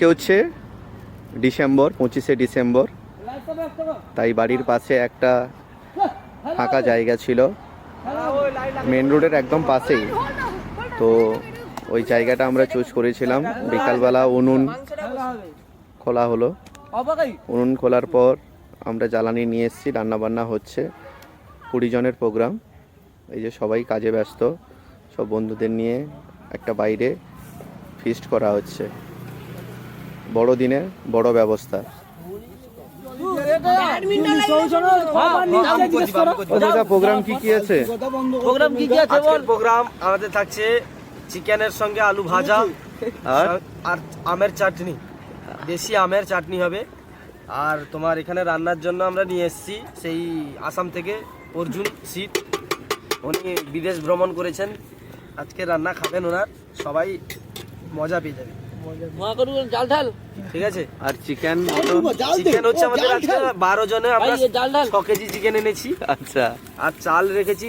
আজকে হচ্ছে ডিসেম্বর, পঁচিশে ডিসেম্বর। তাই বাড়ির পাশে একটা ফাঁকা জায়গা ছিল। মেন রোডের একদম পাশেই। তো ওই জায়গাটা আমরা চুজ করেছিলাম। বিকালবেলা উনুন খোলা হলো। উনুন খোলার পর আমরা জ্বালানি নিয়ে এসেছি, রান্নাবান্না হচ্ছে। কুড়ি জনের প্রোগ্রাম এই যে সবাই কাজে ব্যস্ত। সব বন্ধুদের নিয়ে একটা বাইরে ফিস্ট করা হচ্ছে। বড় দিনে বড় ব্যবস্থা। দাদা প্রোগ্রাম কি কি আছে? প্রোগ্রাম কি কি আছে বল? প্রোগ্রাম আমাদের থাকছে চিকেনের সঙ্গে আলু ভাজা আর? আর আমের চাটনি। দেশি আমের চাটনি হবে। আর তোমার এখানে রান্নার জন্য আমরা নিয়ে এসেছি সেই আসাম থেকে অর্জুন শীত উনি বিদেশ ভ্রমণ করেছেন। আজকে রান্না খাবেন ওনার। সবাই মজা পেয়ে যাবে। ঠিক আছে? আর চিকেন চিকেন হচ্ছে আমাদের আজকে বারো জনে আমরা। ছ কেজি চিকেন এনেছি। আচ্ছা আর চাল রেখেছি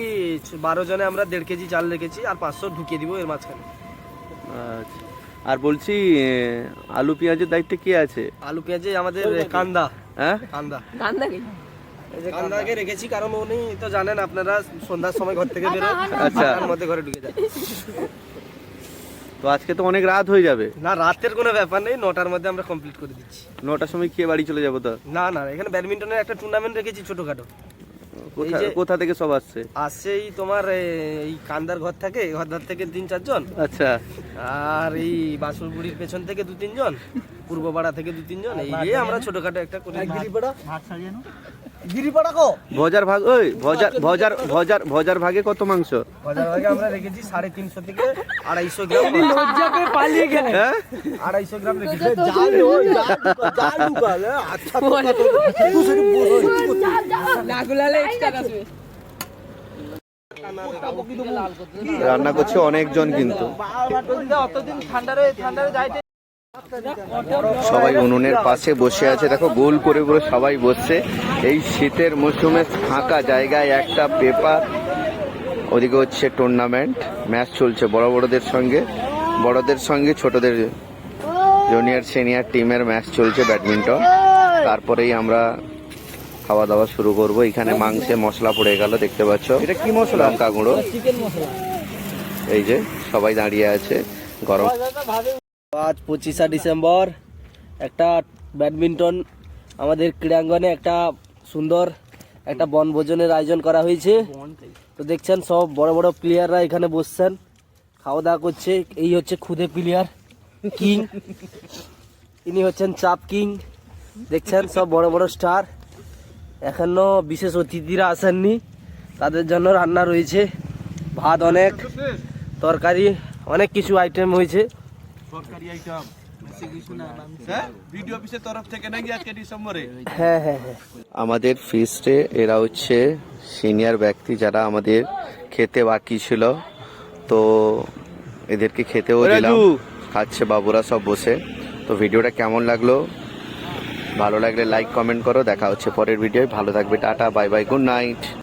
বারো জনে আমরা দেড় কেজি চাল রেখেছি আর পাঁচশো ঢুকিয়ে দিব এর মাঝখানে। আচ্ছা। আর বলছি আলু পেঁয়াজের দায়িত্বে কে আছে? আলু পেঁয়াজে আমাদের কান্দা। হ্যাঁ? কান্দা। কি? কান্দাকে রেখেছি কারণ উনি তো জানেন আপনারা সন্ধ্যার সময় ঘর থেকে বেরোয়। আচ্ছা। মধ্যে ঘরে ঢুকে যায়। তো আজকে তো অনেক রাত হয়ে যাবে। না রাতের কোনো ব্যাপার নেই নটার মধ্যে আমরা কমপ্লিট করে দিচ্ছি। নটার সময় খেয়ে বাড়ি চলে যাব তো? না না এখানে ব্যাডমিন্টনের একটা টুর্নামেন্ট রেখেছি ছোটখাটো। কোথা থেকে সব আসছে? আসছেই তোমার এই কান্দার ঘর থাকে ঘরদার থেকে তিন চারজন। আচ্ছা। আর এই বাসুরপুরির পেছন থেকে দু তিনজন পূর্বপাড়া থেকে দু তিনজন এই আমরা ছোটখাটো একটা করে ভজার ভাগ ওই ভজার ভজার ভজার ভজার ভাগে কত মাংস বাজার ভাগে আমরা রেখেছি সাড়ে তিনশো থেকে আড়াইশো গ্রাম পালিয়ে গেলে হ্যাঁ আড়াইশো গ্রাম রেখেছি নাগুলালে এক্সট্রা আসবে রান্না করছে অনেকজন কিন্তু অতদিন ঠান্ডারে ঠান্ডারে যাইতে সবাই উনুনের পাশে বসে আছে। দেখো গোল করে করে সবাই বসছে। এই শীতের মৌসুমে ফাঁকা জায়গায় একটা পেপার ওদিকে হচ্ছে টুর্নামেন্ট ম্যাচ চলছে বড় বড়দের সঙ্গে। বড়দের সঙ্গে ছোটদের জুনিয়র সিনিয়র টিমের ম্যাচ চলছে ব্যাডমিন্টন তারপরেই আমরা খাওয়া দাওয়া শুরু করব। এখানে মাংসে মশলা পড়ে গেল দেখতে পাচ্ছ। এটা কি মশলা? লঙ্কা গুঁড়ো। এই যে সবাই দাঁড়িয়ে আছে। গরম আজ পঁচিশা ডিসেম্বর, একটা ব্যাডমিন্টন আমাদের ক্রীড়াঙ্গনে একটা সুন্দর একটা বনভোজনের আয়োজন করা হয়েছে। তো দেখছেন সব বড় বড় প্লেয়াররা এখানে বসছেন। খাওয়া দাওয়া করছে, এই হচ্ছে খুদে প্লেয়ার কিং ইনি হচ্ছেন চাপ কিং দেখছেন সব বড় বড় স্টার এখনও বিশেষ অতিথিরা আসেননি। তাদের জন্য রান্না রয়েছে। ভাত অনেক, তরকারি, অনেক কিছু আইটেম হয়েছে। ভিডিও অফিসের তরফ থেকে নাকি আজকে ডিসেম্বরে হ্যাঁ হ্যাঁ হ্যাঁ। আমাদের ফিস্টে এরা হচ্ছে সিনিয়র ব্যক্তি যারা আমাদের খেতে বাকি ছিল। তো এদেরকে খেতেও দিলাম। খাচ্ছে বাবুরা সব বসে। তো ভিডিওটা কেমন লাগল? ভালো লাগলে লাইক কমেন্ট করো। দেখা হচ্ছে পরের ভিডিও ভালো থাকবে tata bye bye good night